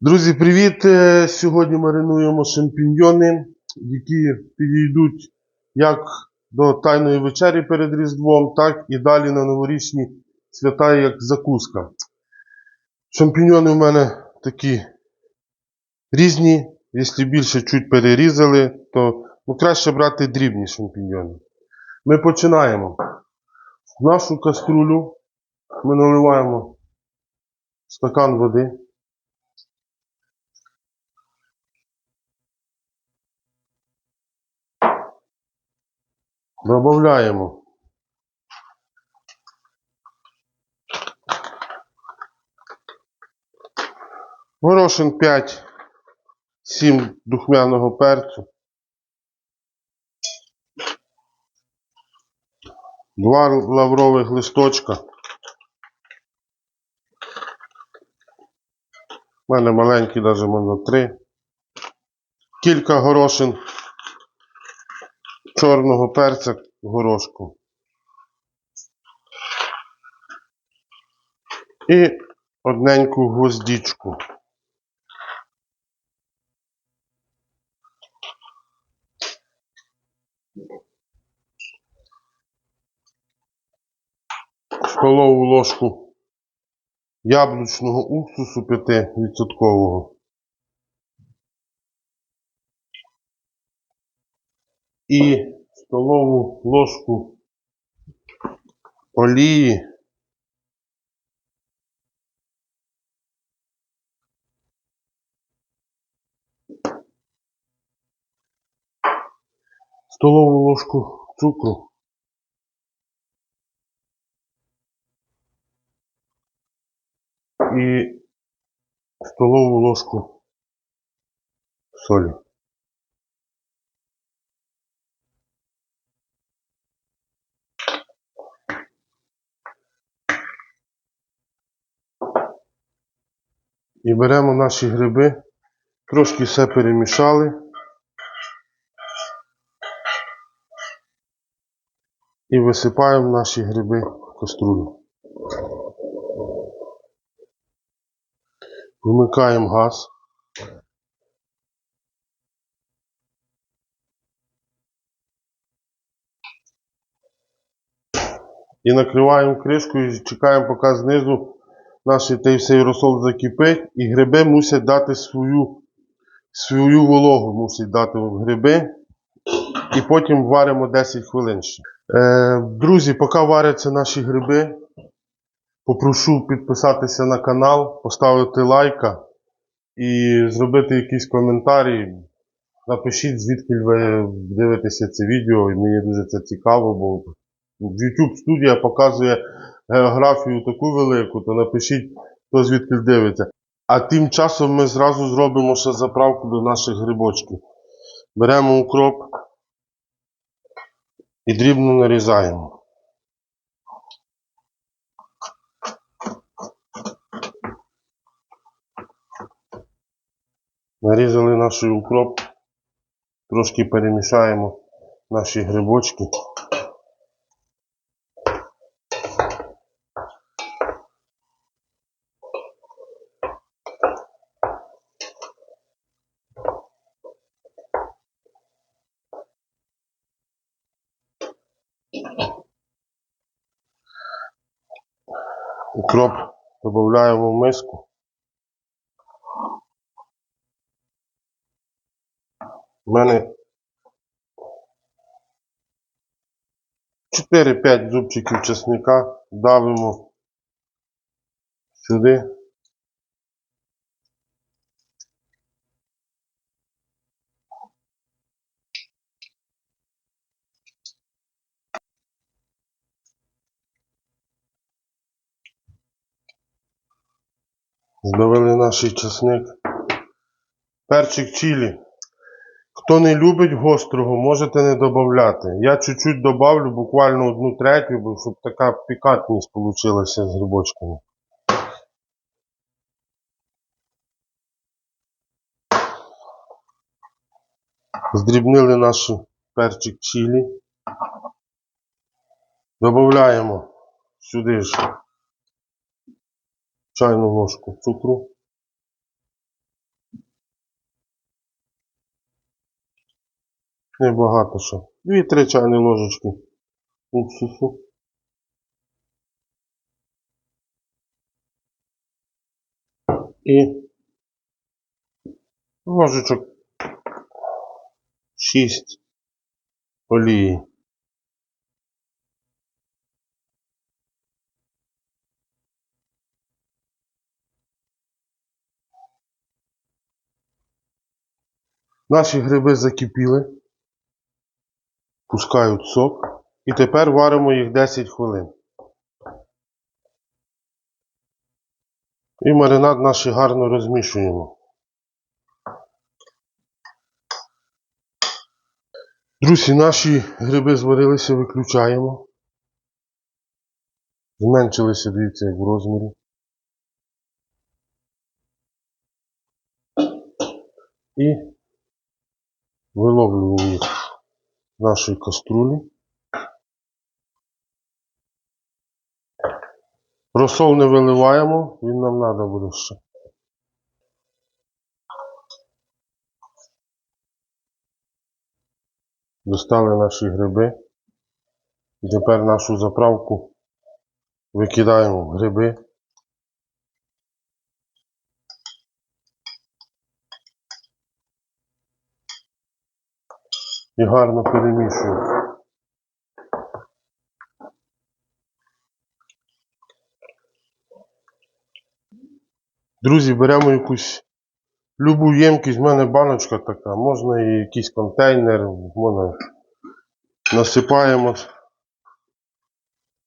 Друзі, привіт! Е, Сьогодні маринуємо шампіньйони, які підійдуть як до тайної вечері перед Різдвом, так і далі на новорічні свята як закуска. Шампіньйони у мене такі різні. Якщо більше чуть перерізали, то ну, краще брати дрібні шампіньйони. Ми починаємо. В нашу каструлю ми наливаємо стакан води. Добавляємо горошин 5-7 духмяного перцю. Два лаврових листочка. У мене маленькі, навіть можна три. Кілька горошин чорного перця горошку. І одненьку гвоздічку. Столову ложку яблучного уксусу 5%. І столову ложку олії. Столову ложку цукру. І столову ложку солі. І беремо наші гриби, трошки все перемішали. І висипаємо наші гриби в каструлю. Вмикаємо газ. І накриваємо кришкою і чекаємо, поки знизу наш всей розсол закипить, і гриби мусять дати свою, свою вологу, мусять дати гриби. І потім варимо 10 хвилин. Е, друзі, поки варяться наші гриби, попрошу підписатися на канал, поставити лайка і зробити якийсь коментарі. Напишіть, звідки ви дивитеся це відео, і мені дуже це цікаво, бо YouTube студія показує географію таку велику, то напишіть, хто звідки дивиться. А тим часом ми зразу зробимо ще заправку до наших грибочків. Беремо укроп і дрібно нарізаємо. Нарізали наш укроп, трошки перемішаємо наші грибочки. Укроп додаємо в миску. У мене 4-5 зубчиків чесника давимо сюди. Здавили наш чесник. Перчик чилі. Хто не любить гострого, можете не додати. Я чуть-чуть добавлю, буквально одну третю, щоб така пікантність вийшла з грибочками. Здрібнили наш перчик чилі. Додаємо сюди ж чайну ложку цукру. Небагато що. Дві-три чайні ложечки уксусу. І ложечок 6 олії. Наші гриби закипіли, пускають сок. І тепер варимо їх 10 хвилин. І маринад наш гарно розмішуємо. Друзі, наші гриби зварилися, виключаємо. Зменшилися, дивіться, як в розмірі. І виловлюємо їх нашої каструлі. Розсол не виливаємо, він нам треба буде ще. Достали наші гриби. І тепер нашу заправку викидаємо в гриби. І гарно перемішуємо. Друзі, беремо якусь любу ємкість, в мене баночка така, можна і якийсь контейнер, можна насипаємо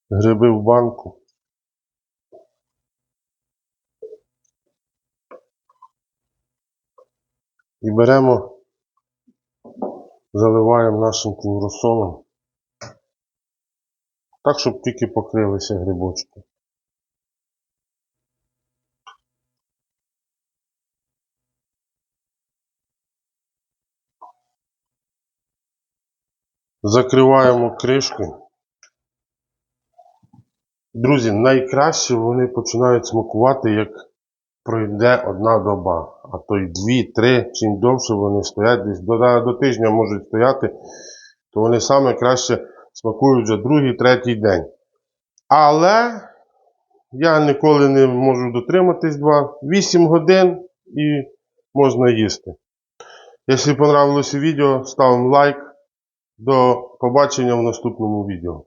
гриби в банку. І беремо, заливаємо нашим тим. Так, щоб тільки покрилися грибочки. Закриваємо кришку. Друзі, найкраще вони починають смакувати, як пройде одна доба, а то й дві, три, чим довше вони стоять, десь до, до тижня можуть стояти, то вони саме краще смакують вже другий, третій день. Але я ніколи не можу дотриматись 2, 8 годин і можна їсти. Якщо понравилось відео, ставимо лайк. До побачення в наступному відео.